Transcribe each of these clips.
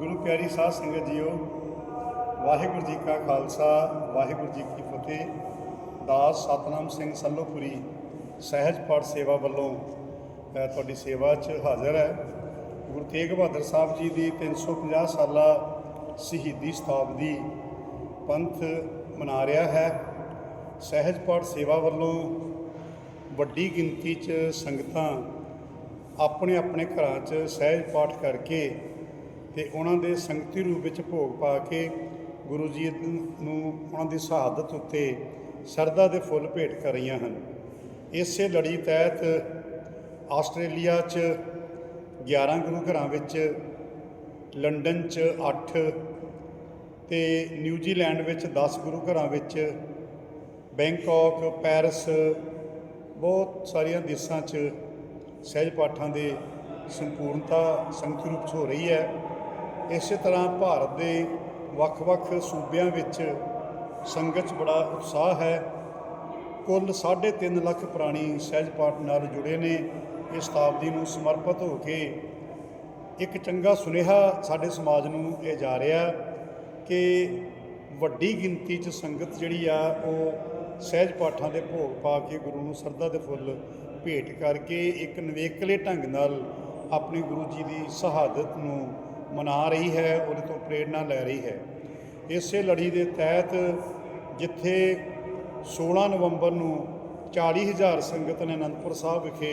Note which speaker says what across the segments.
Speaker 1: ਗੁਰੂ ਪਿਆਰੀ ਸਾਧ ਸੰਗਤ ਜੀਓ, ਵਾਹਿਗੁਰੂ ਜੀ ਕਾ ਖਾਲਸਾ, ਵਾਹਿਗੁਰੂ ਜੀ ਕੀ ਫਤਿਹ। ਦਾਸ ਸਤਨਾਮ ਸਿੰਘ ਸੱਲੋਪੁਰੀ ਸਹਿਜ ਪਾਠ ਸੇਵਾ ਵੱਲੋਂ ਤੁਹਾਡੀ ਸੇਵਾ 'ਚ ਹਾਜ਼ਰ ਹੈ। ਗੁਰੂ ਤੇਗ ਬਹਾਦਰ ਸਾਹਿਬ ਜੀ ਦੀ 350 ਸਾਲਾ ਸ਼ਹੀਦੀ ਸ਼ਤਾਬਦੀ ਪੰਥ ਮਨਾ ਰਿਹਾ ਹੈ। ਸਹਿਜ ਪਾਠ ਸੇਵਾ ਵੱਲੋਂ ਵੱਡੀ ਗਿਣਤੀ 'ਚ ਸੰਗਤਾਂ ਆਪਣੇ ਆਪਣੇ ਘਰਾਂ 'ਚ ਸਹਿਜ ਪਾਠ ਕਰਕੇ ਤੇ ਉਹਨਾਂ ਦੇ ਸੰਗਤੀ ਰੂਪ ਵਿੱਚ ਭੋਗ ਪਾ ਕੇ ਗੁਰੂ ਜੀ ਨੂੰ ਉਹਨਾਂ ਦੀ ਸ਼ਹਾਦਤ ਉੱਤੇ ਸਰਦਾ ਦੇ ਫੁੱਲ ਭੇਟ ਕਰ ਰਹੀਆਂ ਹਨ। ਇਸੇ ਲੜੀ ਤਹਿਤ ਆਸਟ੍ਰੇਲੀਆ 'ਚ 11 ਗੁਰੂ ਘਰਾਂ ਵਿੱਚ, ਲੰਡਨ 'ਚ 8 ਤੇ ਨਿਊਜ਼ੀਲੈਂਡ ਵਿੱਚ 10 ਗੁਰੂ ਘਰਾਂ ਵਿੱਚ, ਬੈਂਕਾਕ, ਪੈਰਿਸ, ਬਹੁਤ ਸਾਰੀਆਂ ਦੇਸ਼ਾਂ 'ਚ ਸਹਿਜ ਪਾਠਾਂ ਦੇ ਸੰਪੂਰਨਤਾ ਸੰਖੀ ਰੂਪ 'ਚ ਹੋ ਰਹੀ ਹੈ। ਇਸੇ ਤਰ੍ਹਾਂ ਭਾਰਤ ਦੇ ਵੱਖ-ਵੱਖ ਸੂਬਿਆਂ ਵਿੱਚ ਸੰਗਤ 'ਚ ਬੜਾ ਉਤਸ਼ਾਹ ਹੈ। ਕੁੱਲ 3.5 ਲੱਖ ਪ੍ਰਾਣੀ ਸਹਿਜ ਪਾਠ ਨਾਲ ਜੁੜੇ ਨੇ। ਇਸ ਸ਼ਤਾਬਦੀ ਨੂੰ ਸਮਰਪਿਤ ਹੋ ਕੇ ਇੱਕ ਚੰਗਾ ਸੁਨੇਹਾ ਸਾਡੇ ਸਮਾਜ ਨੂੰ ਇਹ ਜਾ ਰਿਹਾ ਕਿ ਵੱਡੀ ਗਿਣਤੀ 'ਚ ਸੰਗਤ ਜਿਹੜੀ ਆ, ਉਹ ਸਹਿਜ ਪਾਠਾਂ ਦੇ ਭੋਗ ਪਾ ਕੇ ਗੁਰੂ ਨੂੰ ਸਰਦਾ ਦੇ ਫੁੱਲ ਭੇਟ ਕਰਕੇ ਇੱਕ ਨਵੇਕਲੇ ਢੰਗ ਨਾਲ ਆਪਣੀ ਗੁਰੂ ਜੀ ਦੀ ਸ਼ਹਾਦਤ ਨੂੰ ਮਨਾ ਰਹੀ ਹੈ, ਉਹਦੇ ਤੋਂ ਪ੍ਰੇਰਣਾ ਲੈ ਰਹੀ ਹੈ। ਇਸੇ ਲੜੀ ਦੇ ਤਹਿਤ ਜਿੱਥੇ 16 ਨਵੰਬਰ ਨੂੰ 40000 ਸੰਗਤ ਨੇ ਅਨੰਦਪੁਰ ਸਾਹਿਬ ਵਿਖੇ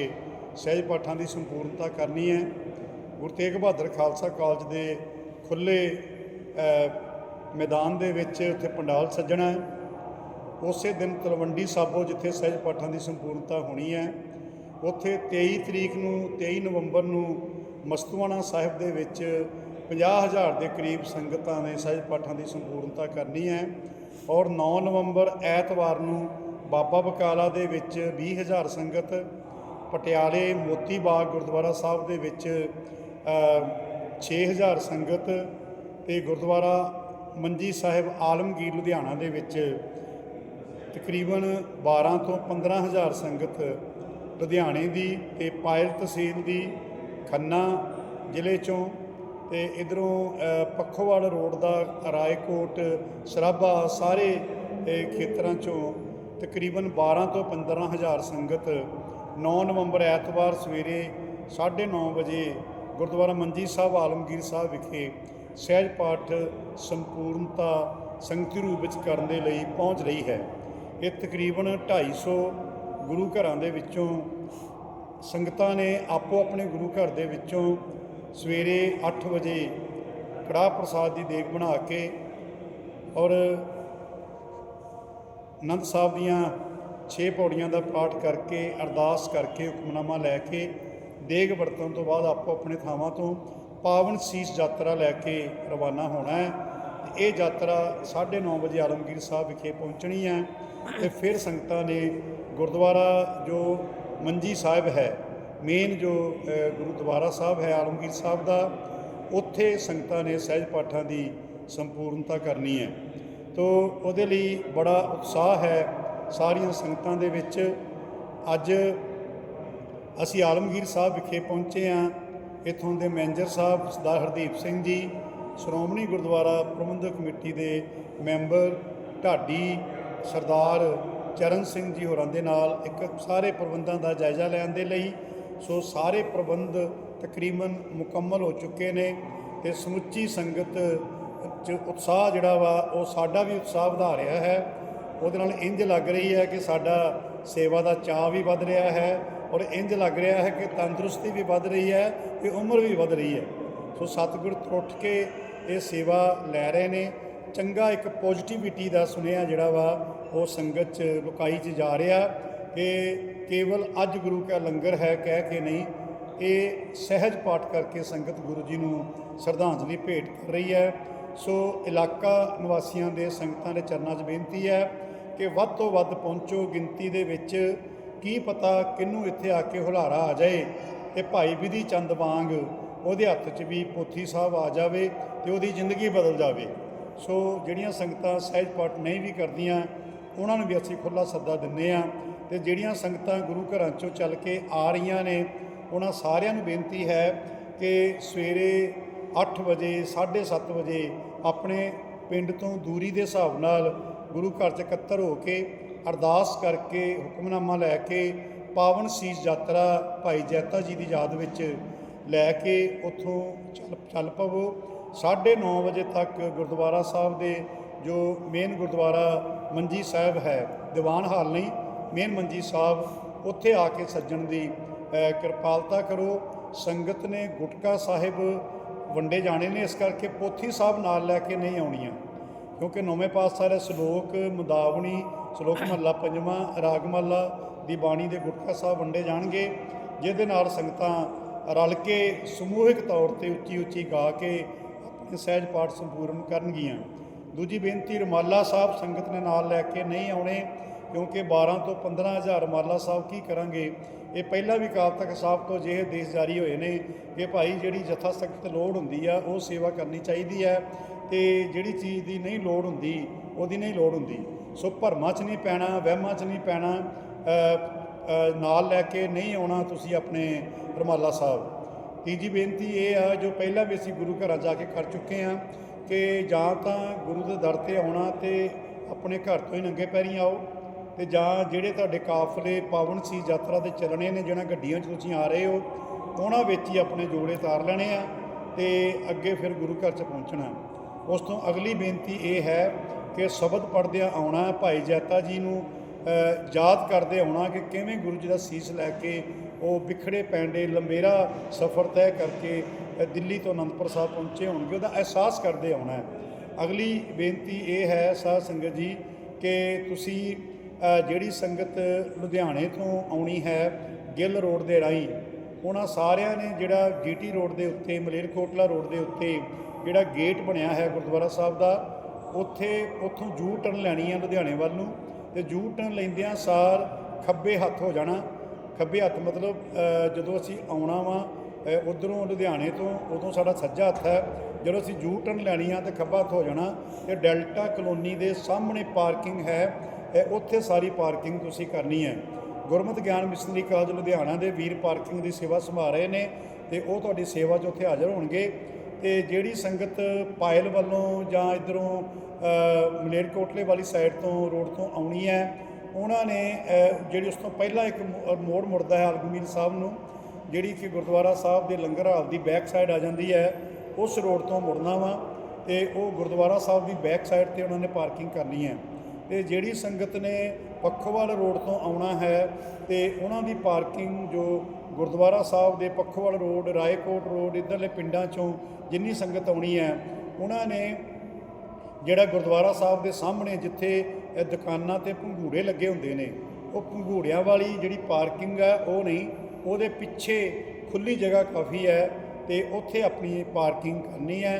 Speaker 1: ਸਹਿਜ ਪਾਠਾਂ ਦੀ ਸੰਪੂਰਨਤਾ ਕਰਨੀ ਹੈ, ਗੁਰੂ ਤੇਗ ਬਹਾਦਰ ਖਾਲਸਾ ਕਾਲਜ ਦੇ ਖੁੱਲੇ ਮੈਦਾਨ ਦੇ ਵਿੱਚ ਉੱਥੇ ਪੰਡਾਲ ਸੱਜਣਾ ਉਸੇ ਦਿਨ ਤਲਵੰਡੀ ਸਾਬੋ ਜਿੱਥੇ ਸਹਿਜ ਪਾਠਾਂ ਦੀ ਸੰਪੂਰਨਤਾ ਹੋਣੀ ਹੈ ਉੱਥੇ 23 ਤਰੀਕ ਨੂੰ 23 ਨਵੰਬਰ ਨੂੰ ਮਸਤੂਆਣਾ ਸਾਹਿਬ ਦੇ ਵਿੱਚ 50000 ਦੇ ਕਰੀਬ ਸੰਗਤਾਂ ਨੇ ਸਹਿਜ ਪਾਠਾਂ ਦੀ ਸੰਪੂਰਨਤਾ ਕਰਨੀ ਹੈ ਔਰ 9 ਨਵੰਬਰ ਐਤਵਾਰ ਨੂੰ ਬਾਬਾ ਬਕਾਲਾ ਦੇ ਵਿੱਚ 20000 ਸੰਗਤ ਪਟਿਆਲੇ ਮੋਤੀ ਬਾਗ ਗੁਰਦੁਆਰਾ ਸਾਹਿਬ ਦੇ ਵਿੱਚ ਅ, 6000 ਸੰਗਤ ਤੇ ਗੁਰਦੁਆਰਾ ਮੰਜੀ ਸਾਹਿਬ ਆਲਮਗੀਰ ਲੁਧਿਆਣਾ ਦੇ ਵਿੱਚ ਤਕਰੀਬਨ 12 ਤੋਂ 15000 ਸੰਗਤ ਲੁਧਿਆਣੇ ਦੀ ਤੇ ਪਾਇਲ ਤਹਿਸੀਲ ਦੀ ਖੰਨਾ ਜ਼ਿਲ੍ਹੇ ਚੋਂ ਤੇ ਇਧਰੋਂ ਪੱਖੋਵਾਲ ਰੋਡ ਦਾ ਰਾਏਕੋਟ, ਸਰਾਭਾ ਸਾਰੇ ਖੇਤਰਾਂ ਚੋਂ ਤਕਰੀਬਨ 12 ਤੋਂ 15000 ਸੰਗਤ 9 ਨਵੰਬਰ ਐਤਵਾਰ ਸਵੇਰੇ 9:30 ਵਜੇ ਗੁਰਦੁਆਰਾ ਮੰਜੀ ਸਾਹਿਬ, ਆਲਮਗੀਰ ਸਾਹਿਬ ਵਿਖੇ ਸਹਿਜ ਪਾਠ ਸੰਪੂਰਨਤਾ ਸੰਗਤੀ ਰੂਪ ਵਿੱਚ ਕਰਨ ਦੇ ਲਈ ਪਹੁੰਚ ਰਹੀ ਹੈ। ਇਹ ਤਕਰੀਬਨ 250 ਗੁਰੂ ਘਰਾਂ ਦੇ ਵਿੱਚੋਂ ਸੰਗਤਾਂ ਨੇ ਆਪੋ ਆਪਣੇ ਗੁਰੂ ਘਰ ਦੇ ਵਿੱਚੋਂ ਸਵੇਰੇ 8 ਵਜੇ ਕੜਾਹ ਪ੍ਰਸਾਦ ਦੀ ਦੇਗ ਬਣਾ ਕੇ ਔਰ ਅਨੰਦ ਸਾਹਿਬ ਦੀਆਂ 6 ਪੌੜੀਆਂ ਦਾ ਪਾਠ ਕਰਕੇ, ਅਰਦਾਸ ਕਰਕੇ, ਹੁਕਮਨਾਮਾ ਲੈ ਕੇ, ਦੇਗ ਵਰਤਣ ਤੋਂ ਬਾਅਦ ਆਪੋ ਆਪਣੇ ਥਾਵਾਂ ਤੋਂ ਪਾਵਨ ਸੀਸ ਯਾਤਰਾ ਲੈ ਕੇ ਰਵਾਨਾ ਹੋਣਾ ਹੈ। ਤੇ ਇਹ ਯਾਤਰਾ 9:30 ਵਜੇ ਆਲਮਗੀਰ ਸਾਹਿਬ ਵਿਖੇ ਪਹੁੰਚਣੀ ਹੈ ਤੇ ਫਿਰ ਸੰਗਤਾਂ ਨੇ ਗੁਰਦੁਆਰਾ ਜੋ ਮੰਜੀ ਸਾਹਿਬ ਹੈ ਮੇਨ ਜੋ ਗੁਰਦੁਆਰਾ ਸਾਹਿਬ ਹੈ, ਆਲਮਗੀਰ ਸਾਹਿਬ ਦਾ, ਉੱਥੇ ਸੰਗਤਾਂ ਨੇ ਸਹਿਜ ਪਾਠਾਂ ਦੀ ਸੰਪੂਰਨਤਾ ਕਰਨੀ ਹੈ। ਤੋ ਉਹਦੇ ਲਈ ਬੜਾ ਉਤਸ਼ਾਹ ਹੈ ਸਾਰੀਆਂ ਸੰਗਤਾਂ ਦੇ ਵਿੱਚ। ਅੱਜ ਅਸੀਂ ਆਲਮਗੀਰ ਸਾਹਿਬ ਵਿਖੇ ਪਹੁੰਚੇ ਹਾਂ। ਇੱਥੋਂ ਦੇ ਮੈਨੇਜਰ ਸਾਹਿਬ ਸਰਦਾਰ ਹਰਦੀਪ ਸਿੰਘ ਜੀ, ਸ਼੍ਰੋਮਣੀ ਗੁਰਦੁਆਰਾ ਪ੍ਰਬੰਧਕ ਕਮੇਟੀ ਦੇ ਮੈਂਬਰ, ਢਾਡੀ, ਸਰਦਾਰ ਚਰਨ ਸਿੰਘ ਜੀ ਹੋਰਾਂ ਦੇ ਨਾਲ ਇੱਕ ਸਾਰੇ ਪ੍ਰਬੰਧਾਂ ਦਾ ਜਾਇਜ਼ਾ ਲੈਣ ਦੇ ਲਈ, ਸੋ ਸਾਰੇ ਪ੍ਰਬੰਧ ਤਕਰੀਬਨ ਮੁਕੰਮਲ ਹੋ ਚੁੱਕੇ ਨੇ ਤੇ ਸਮੁੱਚੀ ਸੰਗਤ ਚ ਉਤਸ਼ਾਹ ਜਿਹੜਾ ਵਾ, ਉਹ ਸਾਡਾ ਵੀ ਉਤਸ਼ਾਹ ਵਧਾ ਰਿਹਾ ਹੈ। ਉਹਦੇ ਨਾਲ ਇੰਜ ਲੱਗ ਰਹੀ ਹੈ ਕਿ ਸਾਡਾ ਸੇਵਾ ਦਾ ਚਾਅ ਵੀ ਵੱਧ ਰਿਹਾ ਹੈ ਔਰ ਇੰਜ ਲੱਗ ਰਿਹਾ ਹੈ ਕਿ ਤੰਦਰੁਸਤੀ ਵੀ ਵੱਧ ਰਹੀ ਹੈ ਤੇ ਉਮਰ ਵੀ ਵੱਧ ਰਹੀ ਹੈ। ਸੋ ਸਤਿਗੁਰ ਉੱਠ ਕੇ ਇਹ ਸੇਵਾ ਲੈ ਰਹੇ ਨੇ ਚੰਗਾ ਇੱਕ ਪੋਜ਼ਿਟਿਵਿਟੀ ਦਾ ਸੁਨੇਹਾ ਜਿਹੜਾ ਵਾ ਉਹ ਸੰਗਤ ਚ, ਲੁਕਾਈ ਚ ਜਾ ਰਿਹਾ ਕਿ ਕੇਵਲ ਅੱਜ ਗੁਰੂ ਕਾ ਲੰਗਰ ਹੈ ਕਹਿ ਕੇ ਨਹੀਂ, ਇਹ ਸਹਿਜ ਪਾਠ ਕਰਕੇ ਸੰਗਤ ਗੁਰੂ ਜੀ ਨੂੰ ਸ਼ਰਧਾਂਜਲੀ ਭੇਟ ਕਰ ਰਹੀ ਹੈ। ਸੋ ਇਲਾਕਾ ਨਿਵਾਸੀਆਂ ਦੇ ਸੰਗਤਾਂ ਦੇ ਚਰਨਾਂ 'ਚ ਬੇਨਤੀ ਹੈ ਕਿ ਵੱਧ ਤੋਂ ਵੱਧ ਪਹੁੰਚੋ, ਗਿਣਤੀ ਦੇ ਵਿੱਚ ਕੀ ਪਤਾ ਕਿਹਨੂੰ ਇੱਥੇ ਆ ਕੇ ਹੁਲਾਰਾ ਆ ਜਾਏ ਤੇ ਭਾਈ ਵਿਧੀ ਚੰਦ ਵਾਂਗ ਉਹਦੇ ਹੱਥ 'ਚ ਵੀ ਪੋਥੀ ਸਾਹਿਬ ਆ ਜਾਵੇ ਤੇ ਉਹਦੀ ਜ਼ਿੰਦਗੀ ਬਦਲ ਜਾਵੇ। ਸੋ ਜਿਹੜੀਆਂ ਸੰਗਤਾਂ ਸਹਿਜ ਪਾਠ ਨਹੀਂ ਵੀ ਕਰਦੀਆਂ, ਉਹਨਾਂ ਨੂੰ ਵੀ ਅਸੀਂ ਖੁੱਲਾ ਸੱਦਾ ਦਿੰਨੇ ਆ ਤੇ ਜਿਹੜੀਆਂ ਸੰਗਤਾਂ ਗੁਰੂ ਘਰਾਂ 'ਚੋਂ ਚੱਲ ਕੇ ਆ ਰਹੀਆਂ ਨੇ, ਉਹਨਾਂ ਸਾਰਿਆਂ ਨੂੰ ਬੇਨਤੀ ਹੈ ਕਿ ਸਵੇਰੇ 8 ਵਜੇ 7:30 ਵਜੇ ਆਪਣੇ ਪਿੰਡ ਤੋਂ ਦੂਰੀ ਦੇ ਹਿਸਾਬ ਨਾਲ ਗੁਰੂ ਘਰ 'ਚ ਇਕੱਤਰ ਹੋ ਕੇ ਅਰਦਾਸ ਕਰਕੇ ਹੁਕਮਨਾਮਾ ਲੈ ਕੇ ਪਾਵਨ ਸੀਸ ਯਾਤਰਾ ਭਾਈ ਜੈਤਾ ਜੀ ਦੀ ਯਾਦ ਵਿੱਚ ਲੈ ਕੇ ਉੱਥੋਂ ਚੱਲ ਚੱਲ ਪਵੋ। 9:30 ਵਜੇ ਤੱਕ ਗੁਰਦੁਆਰਾ ਸਾਹਿਬ ਦੇ ਜੋ ਮੇਨ ਗੁਰਦੁਆਰਾ ਮੰਜੀ ਸਾਹਿਬ ਹੈ, ਦੀਵਾਨ ਹਾਲ ਨਹੀਂ, ਮੇਨ ਮੰਜੀ ਸਾਹਿਬ, ਉੱਥੇ ਆ ਕੇ ਸੱਜਣ ਦੀ ਕਿਰਪਾਲਤਾ ਕਰੋ। ਸੰਗਤ ਨੇ ਗੁਟਕਾ ਸਾਹਿਬ ਵੰਡੇ ਜਾਣੇ ਨੇ, ਇਸ ਕਰਕੇ ਪੋਥੀ ਸਾਹਿਬ ਨਾਲ ਲੈ ਕੇ ਨਹੀਂ ਆਉਣੀਆਂ। ਕਿਉਂਕਿ ਨੌਵੇਂ ਪਾਤਸ਼ਾਹ ਦੇ ਸ਼ਲੋਕ ਮੁਦਾਵਣੀ, ਸ਼ਲੋਕ ਮਹੱਲਾ ਪੰਜਵਾਂ, ਰਾਗ ਮਹੱਲਾ ਦੀ ਬਾਣੀ ਦੇ ਗੁਟਕਾ ਸਾਹਿਬ ਵੰਡੇ ਜਾਣਗੇ। ਜਿਹਦੇ ਨਾਲ ਸੰਗਤਾਂ ਰਲ ਕੇ ਸਮੂਹਿਕ ਤੌਰ ਤੇ ਉੱਚੀ ਉੱਚੀ ਗਾ ਕੇ ਸਹਿਜ ਪਾਠ ਸੰਪੂਰਨ ਕਰਨਗੀਆਂ। ਦੂਜੀ ਬੇਨਤੀ, ਰਮਾਲਾ ਸਾਹਿਬ ਸੰਗਤ ਨੇ ਨਾਲ ਲੈ ਕੇ ਨਹੀਂ ਆਉਣੇ, ਕਿਉਂਕਿ 12 ਤੋਂ 15000 ਰਮਾਲਾ ਸਾਹਿਬ ਕੀ ਕਰਾਂਗੇ? ਇਹ ਪਹਿਲਾਂ ਵੀ ਕਾਲ ਤੱਕ ਸਾਹਿਬ ਤੋਂ ਜਿਹੇ ਦੇਸ਼ ਜਾਰੀ ਹੋਏ ਨੇ ਕਿ ਭਾਈ ਜਿਹੜੀ ਜਥਾ ਸਖਤ ਲੋੜ ਹੁੰਦੀ ਆ, ਉਹ ਸੇਵਾ ਕਰਨੀ ਚਾਹੀਦੀ ਹੈ ਤੇ ਜਿਹੜੀ ਚੀਜ਼ ਦੀ ਨਹੀਂ ਲੋੜ ਹੁੰਦੀ, ਉਹਦੀ ਨਹੀਂ ਲੋੜ ਹੁੰਦੀ। ਸੋ ਭਰਮਾਂ 'ਚ ਨਹੀਂ ਪੈਣਾ, ਵਹਿਮਾਂ 'ਚ ਨਹੀਂ ਪੈਣਾ ਨਾਲ ਲੈ ਕੇ ਨਹੀਂ ਆਉਣਾ ਤੁਸੀਂ ਆਪਣੇ ਰਮਾਲਾ ਸਾਹਿਬ। ਤੀਜੀ ਬੇਨਤੀ ਇਹ ਆ, ਜੋ ਪਹਿਲਾਂ ਵੀ ਅਸੀਂ ਗੁਰੂ ਘਰਾਂ ਜਾ ਕੇ ਕਰ ਚੁੱਕੇ ਹਾਂ ਕਿ ਜਾਂ ਤਾਂ ਗੁਰੂ ਦੇ ਦਰ ਤੇ ਆਉਣਾ ਤੇ ਆਪਣੇ ਘਰ ਤੋਂ ਹੀ ਨੰਗੇ ਪੈਰੀ ਆਓ ਤੇ ਜਾਂ ਜਿਹੜੇ ਤੁਹਾਡੇ ਕਾਫਲੇ ਪਾਵਨ ਸੀ ਯਾਤਰਾ ਦੇ ਚੱਲਣੇ ਨੇ, ਜਿਹਨਾਂ ਗੱਡੀਆਂ 'ਚ ਤੁਸੀਂ ਆ ਰਹੇ ਹੋ, ਉਹਨਾਂ ਵਿੱਚ ਹੀ ਆਪਣੇ ਜੋੜੇ ਤਾਰ ਲੈਣੇ ਆ ਤੇ ਅੱਗੇ ਫਿਰ ਗੁਰੂ ਘਰ 'ਚ ਪਹੁੰਚਣਾ। ਉਸ ਤੋਂ ਅਗਲੀ ਬੇਨਤੀ ਇਹ ਹੈ ਕਿ ਸ਼ਬਦ ਪੜ੍ਹਦਿਆਂ ਆਉਣਾ ਭਾਈ ਜੈਤਾ ਜੀ ਨੂੰ ਯਾਦ ਕਰਦੇ ਆਉਣਾ ਕਿ ਕਿਵੇਂ ਗੁਰੂ ਜੀ ਦਾ ਸੀਸ ਲੈ ਕੇ ਉਹ ਵਿਖੜੇ ਪੈਂਡੇ, ਲੰਬੇਰਾ ਸਫ਼ਰ ਤੈਅ ਕਰਕੇ ਦਿੱਲੀ ਤੋਂ ਅਨੰਦਪੁਰ ਸਾਹਿਬ ਪਹੁੰਚੇ ਹੋਣਗੇ, ਉਹਦਾ ਅਹਿਸਾਸ ਕਰਦੇ ਆਉਣਾ ਅਗਲੀ ਬੇਨਤੀ ਇਹ ਹੈ ਸਾਧ ਸੰਗਤ ਜੀ ਕਿ ਤੁਸੀਂ ਜਿਹੜੀ ਸੰਗਤ ਲੁਧਿਆਣੇ ਤੋਂ ਆਉਣੀ ਹੈ, ਗਿੱਲ ਰੋਡ ਦੇ ਰਾਹੀਂ, ਉਹਨਾਂ ਸਾਰਿਆਂ ਨੇ ਜਿਹੜਾ ਜੀਟੀ ਰੋਡ ਦੇ ਉੱਤੇ, ਮਲੇਰਕੋਟਲਾ ਰੋਡ ਦੇ ਉੱਤੇ ਜਿਹੜਾ ਗੇਟ ਬਣਿਆ ਹੈ ਗੁਰਦੁਆਰਾ ਸਾਹਿਬ ਦਾ, ਉੱਥੇ ਉੱਥੋਂ ਜੂ ਟਰਨ ਲੈਣੀ ਹੈ ਲੁਧਿਆਣੇ ਵੱਲ ਨੂੰ। ਤੇ ਜੂ ਟਰਨ ਲੈਂਦਿਆਂ ਸਾਰ ਖੱਬੇ ਹੱਥ ਹੋ ਜਾਣਾ। ਖੱਬੇ ਹੱਥ ਮਤਲਬ ਜਦੋਂ ਅਸੀਂ ਆਉਣਾ ਵਾ ਉਧਰੋਂ ਲੁਧਿਆਣੇ ਤੋਂ, ਉਦੋਂ ਸਾਡਾ ਸੱਜਾ ਹੱਥ ਹੈ। ਜਦੋਂ ਅਸੀਂ ਜੂ ਟਰਨ ਲੈਣੀ ਆ ਤੇ ਖੱਬਾ ਹੱਥ ਹੋ ਜਾਣਾ, ਤੇ ਡੈਲਟਾ ਕਲੋਨੀ ਦੇ ਸਾਹਮਣੇ ਪਾਰਕਿੰਗ ਹੈ। ਉੱਥੇ ਸਾਰੀ ਪਾਰਕਿੰਗ ਤੁਸੀਂ ਕਰਨੀ ਹੈ। ਗੁਰਮਤਿ ਗਿਆਨ ਮਿਸ਼ਨਰੀ ਕਾਲਜ ਲੁਧਿਆਣਾ ਦੇ ਵੀਰ ਪਾਰਕਿੰਗ ਦੀ ਸੇਵਾ ਸੰਭਾਲ ਰਹੇ ਨੇ ਤੇ ਉਹ ਤੁਹਾਡੀ ਸੇਵਾ 'ਚ ਉੱਥੇ ਹਾਜ਼ਰ ਹੋਣਗੇ। ਤੇ ਜਿਹੜੀ ਸੰਗਤ ਪਾਇਲ ਵੱਲੋਂ ਜਾਂ ਇਧਰੋਂ ਮਲੇਰਕੋਟਲੇ ਵਾਲੀ ਸਾਈਡ ਤੋਂ ਰੋਡ ਤੋਂ ਆਉਣੀ ਹੈ, ਉਹਨਾਂ ਨੇ ਜਿਹੜੀ ਉਸ ਤੋਂ ਪਹਿਲਾਂ ਇੱਕ ਮੋੜ ਮੁੜਦਾ ਹੈ ਅਲਗਮੀਰ ਸਾਹਿਬ ਨੂੰ, ਜਿਹੜੀ ਕਿ ਗੁਰਦੁਆਰਾ ਸਾਹਿਬ ਦੇ ਲੰਗਰ ਹਾਲ ਦੀ ਬੈਕ ਸਾਈਡ ਆ ਜਾਂਦੀ ਹੈ, ਉਸ ਰੋਡ ਤੋਂ ਮੁੜਨਾ ਵਾ, ਤੇ ਉਹ ਗੁਰਦੁਆਰਾ ਸਾਹਿਬ ਦੀ ਬੈਕ ਸਾਈਡ ਤੇ ਉਹਨਾਂ ਨੇ ਪਾਰਕਿੰਗ ਕਰਨੀ ਹੈ। ਤੇ ਜਿਹੜੀ ਸੰਗਤ ਨੇ ਪੱਖੋਵਾਲ ਰੋਡ ਤੋਂ ਆਉਣਾ ਹੈ ਤੇ ਉਹਨਾਂ ਦੀ ਪਾਰਕਿੰਗ ਜੋ ਗੁਰਦੁਆਰਾ ਸਾਹਿਬ ਦੇ ਪੱਖੋਵਾਲ ਰੋਡ, ਰਾਏਕੋਟ ਰੋਡ, ਇੱਧਰਲੇ ਪਿੰਡਾਂ ਚੋਂ ਜਿੰਨੀ ਸੰਗਤ ਆਉਣੀ ਹੈ, ਉਹਨਾਂ ਨੇ ਜਿਹੜਾ ਗੁਰਦੁਆਰਾ ਸਾਹਿਬ ਦੇ ਸਾਹਮਣੇ ਜਿੱਥੇ ਦੁਕਾਨਾਂ ਤੇ ਪੰਘੂੜੇ ਲੱਗੇ ਹੁੰਦੇ ਨੇ, ਉਹ ਪੰਘੂੜਿਆਂ ਵਾਲੀ ਜਿਹੜੀ ਪਾਰਕਿੰਗ ਹੈ ਉਹ ਨਹੀਂ, ਉਹਦੇ ਪਿੱਛੇ ਖੁੱਲੀ ਜਗ੍ਹਾ ਕਾਫੀ ਹੈ ਤੇ ਉੱਥੇ ਆਪਣੀ ਪਾਰਕਿੰਗ ਕਰਨੀ ਹੈ।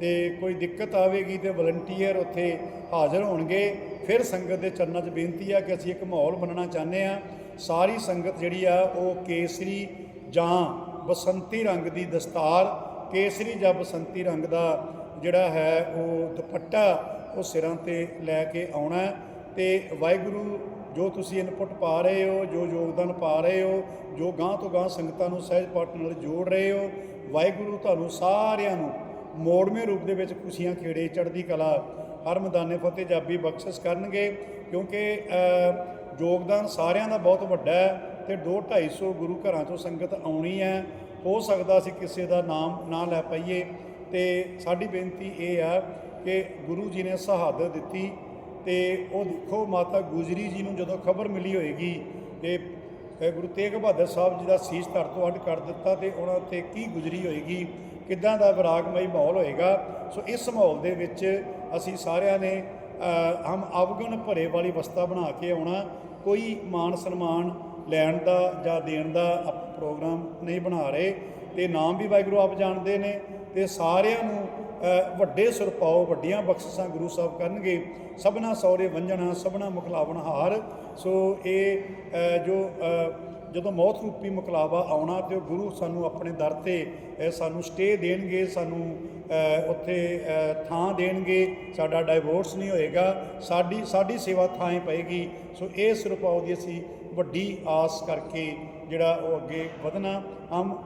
Speaker 1: ਤੇ ਕੋਈ ਦਿੱਕਤ ਆਵੇਗੀ ਤੇ ਵਲੰਟੀਅਰ ਉੱਥੇ ਹਾਜ਼ਰ ਹੋਣਗੇ। ਫਿਰ ਸੰਗਤ ਦੇ ਚਰਨਾਂ 'ਚ ਬੇਨਤੀ ਆ ਕਿ ਅਸੀਂ ਇੱਕ ਮਾਹੌਲ ਬਣਾਉਣਾ ਚਾਹੁੰਦੇ ਆ ਸਾਰੀ ਸੰਗਤ ਜਿਹੜੀ ਆ, ਉਹ ਕੇਸਰੀ ਜਾਂ ਬਸੰਤੀ ਰੰਗ ਦੀ ਦਸਤਾਰ, ਕੇਸਰੀ ਜਾਂ ਬਸੰਤੀ ਰੰਗ ਦਾ ਜਿਹੜਾ ਹੈ, ਉਹ ਦੁਪੱਟਾ ਉਹ ਸਿਰਾਂ ਤੇ ਲੈ ਕੇ ਆਉਣਾ ਹੈ। ਤੇ ਵਾਹਿਗੁਰੂ, ਜੋ ਤੁਸੀਂ ਇਨਪੁਟ ਪਾ ਰਹੇ ਹੋ, ਜੋ ਯੋਗਦਾਨ ਪਾ ਰਹੇ ਹੋ, ਜੋ ਗਾਂ ਤੋਂ ਗਾਂ ਸੰਗਤਾਂ ਨੂੰ ਸਹਿਜ ਪਾਠ ਨਾਲ ਜੋੜ ਰਹੇ ਹੋ, ਵਾਹਿਗੁਰੂ ਤੁਹਾਨੂੰ ਸਾਰਿਆਂ ਨੂੰ ਮੋੜਵੇਂ ਰੂਪ ਦੇ ਵਿੱਚ ਖੁਸ਼ੀਆਂ ਖੇੜੇ, ਚੜ੍ਹਦੀ ਕਲਾ, ਹਰ ਮੈਦਾਨੇ ਫਤਿਹ, ਜਾਬੀ ਬਖਸ਼ਿਸ਼ ਕਰਨਗੇ, ਕਿਉਂਕਿ ਯੋਗਦਾਨ ਸਾਰਿਆਂ ਦਾ ਬਹੁਤ ਵੱਡਾ ਹੈ ਤੇ 2 250 ਗੁਰੂ ਘਰਾਂ ਤੋਂ ਸੰਗਤ ਆਉਣੀ ਹੈ। ਹੋ ਸਕਦਾ ਅਸੀਂ ਕਿਸੇ ਦਾ ਨਾਮ ਨਾ ਲੈ ਪਾਈਏ ਤੇ ਸਾਡੀ ਬੇਨਤੀ ਇਹ ਆ ਕਿ ਗੁਰੂ ਜੀ ਨੇ ਸ਼ਹਾਦਤ ਦਿੱਤੀ ਤੇ ਉਹ ਦੇਖੋ ਮਾਤਾ ਗੁਜਰੀ ਜੀ ਨੂੰ ਜਦੋਂ ਖਬਰ ਮਿਲੀ ਹੋਏਗੀ ਕਿ ਗੁਰੂ ਤੇਗ ਬਹਾਦਰ ਸਾਹਿਬ ਜੀ ਦਾ ਸੀਸ ਧੜ ਤੋਂ ਅੱਡ ਕਰ ਦਿੱਤਾ ਤੇ ਉਹਨਾਂ ਉੱਤੇ ਕੀ ਗੁਜਰੀ ਹੋਏਗੀ ਕਿੱਦਾਂ ਦਾ ਵਿਰਾਗਮਈ ਮਾਹੌਲ ਹੋਏਗਾ। ਸੋ ਇਸ ਮਾਹੌਲ ਦੇ ਵਿੱਚ ਅਸੀਂ ਸਾਰਿਆਂ ਨੇ ਹਮ ਅਵਗੁਣ ਭਰੇ ਵਾਲੀ ਵਸਤਾ ਬਣਾ ਕੇ ਆਉਣਾ। ਕੋਈ ਮਾਨ ਸਨਮਾਨ ਲੈਣ ਦਾ ਜਾਂ ਦੇਣ ਦਾ ਆਪਾਂ ਪ੍ਰੋਗਰਾਮ ਨਹੀਂ ਬਣਾ ਰਹੇ। ਤੇ ਨਾਮ ਵੀ ਵਾਹਿਗੁਰੂ ਆਪ ਜਾਣਦੇ ਨੇ। ਤੇ ਸਾਰਿਆਂ ਨੂੰ ਅ, ਵੱਡੇ ਸੁਰਪਾਓ ਵੱਡੀਆਂ ਬਖਸ਼ਿਸ਼ਾਂ ਗੁਰੂ ਸਾਹਿਬ ਕਰਨਗੇ। ਸਭਨਾ ਸੌਰੇ ਵੰਜਣਾ ਸਭਨਾ ਮੁਖਲਾਵਣ ਹਾਰ। ਸੋ ਇਹ ਜੋ ਜਦੋਂ ਮੌਤ ਰੂਪੀ ਮੁਕਲਾਵਾ ਆਉਣਾ ਤੇ ਉਹ ਗੁਰੂ ਸਾਨੂੰ ਆਪਣੇ ਦਰ ਤੇ ਸਾਨੂੰ ਸਟੇ ਦੇਣਗੇ, ਸਾਨੂੰ ਉੱਥੇ ਥਾਂ ਦੇਣਗੇ, ਸਾਡਾ ਡਾਈਵੋਰਸ ਨਹੀਂ ਹੋਏਗਾ, ਸਾਡੀ ਸਾਡੀ ਸੇਵਾ ਥਾਂ ਹੀ ਪਏਗੀ। ਸੋ ਇਹ ਸੁਰਪਾਓ ਦੀ ਅਸੀਂ ਵੱਡੀ ਆਸ ਕਰਕੇ ਜਿਹੜਾ ਉਹ ਅੱਗੇ ਵਧਣਾ। ਹਮ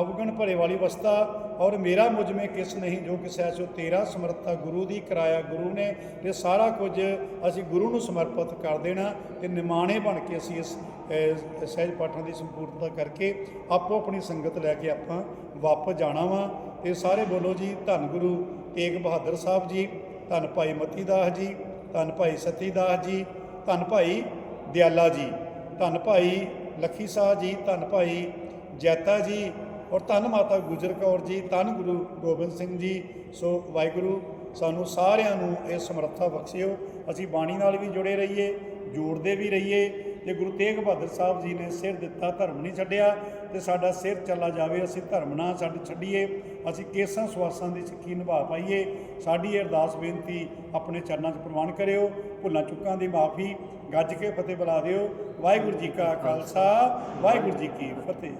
Speaker 1: ਅਵਗਣ ਭਰੇ ਵਾਲੀ ਅਵਸਥਾ ਔਰ ਮੇਰਾ ਮੁਝਮੇ ਕਿਸ ਨਹੀਂ, ਜੋ ਕਿਸ ਐਸੋ ਤੇਰਾ ਸਮਰੱਥਾ ਗੁਰੂ ਦੀ ਕਰਾਇਆ ਗੁਰੂ ਨੇ ਤੇ ਸਾਰਾ ਕੁਝ ਅਸੀਂ ਗੁਰੂ ਨੂੰ ਸਮਰਪਿਤ ਕਰ ਦੇਣਾ ਤੇ ਨਿਮਾਣੇ ਬਣ ਕੇ ਅਸੀਂ ਇਸ ਸਹਿਜ ਪਾਠਾਂ ਦੀ ਸੰਪੂਰਨਤਾ ਕਰਕੇ ਆਪੋ ਆਪਣੀ ਸੰਗਤ ਲੈ ਕੇ ਆਪਾਂ ਵਾਪਸ ਜਾਣਾ ਵਾ। ਤੇ ਸਾਰੇ ਬੋਲੋ ਜੀ, ਧੰਨ ਗੁਰੂ ਤੇਗ ਬਹਾਦਰ ਸਾਹਿਬ ਜੀ, ਧੰਨ ਭਾਈ ਮਤੀ ਦਾਸ ਜੀ, ਧੰਨ ਭਾਈ ਸਤੀ ਦਾਸ ਜੀ, ਧੰਨ ਭਾਈ ਦਿਆਲਾ ਜੀ, ਧੰਨ ਭਾਈ ਲੱਖੀ ਸਾਹ ਜੀ, ਧੰਨ ਭਾਈ ਜੈਤਾ ਜੀ ਔਰ ਧੰਨ ਮਾਤਾ ਗੁਜਰ ਕੌਰ ਜੀ, ਧੰਨ ਗੁਰੂ ਗੋਬਿੰਦ ਸਿੰਘ ਜੀ। ਸੋ ਵਾਹਿਗੁਰੂ, ਸਾਨੂੰ ਸਾਰਿਆਂ ਨੂੰ ਇਹ ਸਮਰੱਥਾ ਬਖਸ਼ਿਓ। ਅਸੀਂ ਬਾਣੀ ਨਾਲ ਵੀ ਜੁੜੇ ਰਹੀਏ ਜੋੜਦੇ ਵੀ ਰਹੀਏ। ਜੇ ਗੁਰੂ ਤੇਗ ਬਹਾਦਰ ਸਾਹਿਬ ਜੀ ਨੇ ਸਿਰ ਦਿੱਤਾ ਧਰਮ ਨਹੀਂ ਛੱਡਿਆ ਤੇ ਸਾਡਾ ਸਿਰ ਚੱਲਾ ਜਾਵੇ, ਅਸੀਂ ਧਰਮ ਨਾ ਛੱਡ ਛੱਡੀਏ। ਅਸੀਂ ਕੇਸਾਂ ਸਵਾਸਾਂ ਦੀ ਸਿੱਖੀ ਨਿਭਾ ਪਾਈਏ। ਸਾਡੀ ਇਹ ਅਰਦਾਸ ਬੇਨਤੀ ਆਪਣੇ ਚਰਨਾਂ 'ਚ ਪ੍ਰਵਾਨ ਕਰਿਓ, ਭੁੱਲਾਂ ਚੁੱਕਾਂ ਦੀ ਮਾਫੀ ਗੱਜ ਕੇ ਫਤਿਹ ਬੁਲਾ ਦਿਓ। ਵਾਹਿਗੁਰੂ ਜੀ ਕਾ ਖਾਲਸਾ, ਵਾਹਿਗੁਰੂ ਜੀ ਕੀ ਫਤਿਹ।